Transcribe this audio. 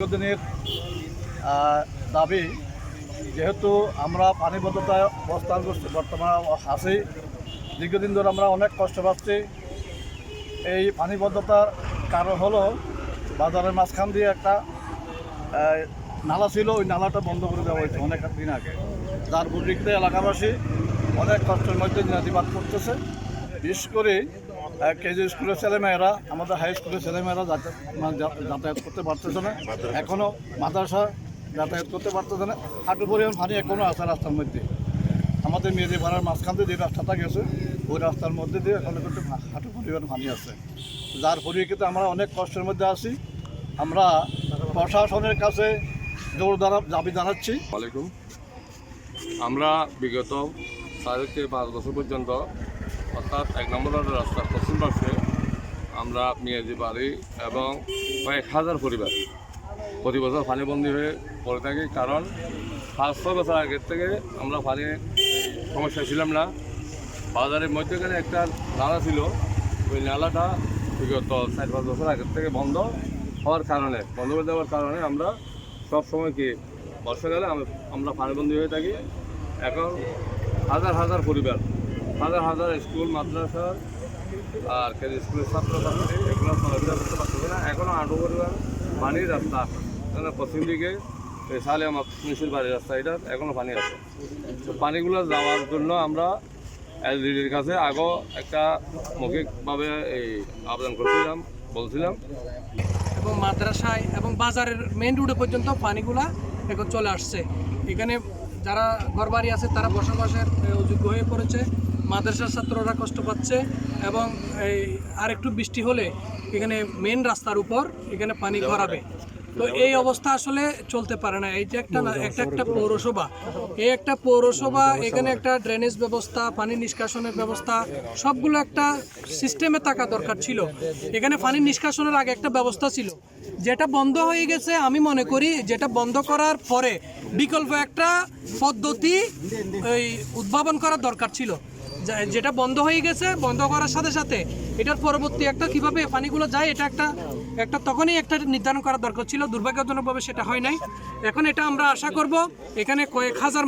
দীর্ঘদিনের দাবি, যেহেতু আমরা পানিবদ্ধতায় অবস্থান করছি, বর্তমানে আছি, দীর্ঘদিন ধরে আমরা অনেক কষ্ট পাচ্ছি। এই পানিবদ্ধতার কারণ হলো বাজারের মাঝখান দিয়ে একটা নালা ছিল, ওই নালাটা বন্ধ করে দেওয়া হয়েছে অনেক দিন আগে। যার পরিপ্রেক্ষিতে এলাকাবাসী অনেক কষ্টের মধ্যে দিনাতিবাদ করতেছে। বিশেষ করে কেজি স্কুলের ছেলেমেয়েরা, আমাদের হাই স্কুলের ছেলেমেয়েরা যাতায়াত করতে পারতেছে না। এখনও মাদ্রাসা যাতায়াত করতে পারতেছে না। হাঁটু পরিমাণ পানি এখনও আছে রাস্তার মধ্যে। আমাদের মেয়েদের পাড়ার মাঝখান দিয়ে যে রাস্তাটা গেছে, ওই রাস্তার মধ্যে দিয়ে এখনও কিন্তু হাঁটু পরিমাণ পানি আছে। যার পরিপ্রেক্ষিতে আমরা অনেক কষ্টের মধ্যে আছি। আমরা প্রশাসনের কাছে জোর দ্বারা দাবি জানাচ্ছি। আমরা বিগত সাড়ে থেকে পাঁচ বছর পর্যন্ত অর্থাৎ এক নম্বর রাস্তার পশ্চিম পাশে আমরা মেয়াজি বাড়ি এবং কয়েক হাজার পরিবার। প্রতি বছর পানিবন্দী হয়ে পড়ে থাকি কারণ পাঁচ ছয় বছর আগের থেকে আমরা পানি সমস্যা ছিলাম না। বাজারের মধ্যখানে একটা নালা ছিল, ওই নালাটা বিগত চার পাঁচ বছর আগের থেকে বন্ধ হওয়ার কারণে, বন্ধ করে দেওয়ার কারণে আমরা সব সময় কি বর্ষাকালে আম- আমরা পানিবন্দী হয়ে থাকি। এখন হাজার হাজার পরিবার হাজার হাজার স্কুল, মাদ্রাসা আর কেজি স্কুলের ছাত্রছাত্রী, এগুলো চলাফেরা করতে পারতেছে না। এখনও আটু পরিবার পানির রাস্তা মানে পশ্চিম দিকে এই আমার মিশির বাড়ির রাস্তা, এটা এখনও পানি আছে। তো পানিগুলো যাওয়ার জন্য আমরা এলডিডির কাছে আগেও একটা মৌখিকভাবে এই আবেদন করছিলাম, বলছিলাম। এবং মাদ্রাসায় এবং বাজারের মেন রোডে পর্যন্ত পানিগুলা এখন চলে আসছে। এখানে যারা ঘরবাড়ি আছে তারা বসবাসের অযোগ্য হয়ে পড়েছে। মাদ্রাসার ছাত্ররা কষ্ট পাচ্ছে এবং এই আর একটু বৃষ্টি হলে এখানে মেন রাস্তার উপর এখানে পানি গড়াবে তো এই অবস্থা আসলে চলতে পারে না। এই যে একটা না- একটা একটা পৌরসভা। এই একটা পৌরসভা এখানে একটা ড্রেনেজ ব্যবস্থা পানি নিষ্কাশনের ব্যবস্থা সবগুলো একটা সিস্টেমে থাকা দরকার ছিল। এখানে পানি নিষ্কাশনের আগে একটা ব্যবস্থা ছিল। যেটা বন্ধ হয়ে গেছে আমি মনে করি যেটা বন্ধ করার পরে বিকল্প একটা পদ্ধতি এই উদ্ভাবন করার দরকার ছিল। যেটা বন্ধ হয়ে গেছে, বন্ধ করার সাথে সাথে এটার পরবর্তী একটা কীভাবে পানিগুলো যায়, এটা একটা একটা তখনই একটা নির্ধারণ করা দরকার ছিল। দুর্ভাগ্যজনকভাবে সেটা হয় নাই। এখন এটা আমরা আশা করব, এখানে কয়েক হাজার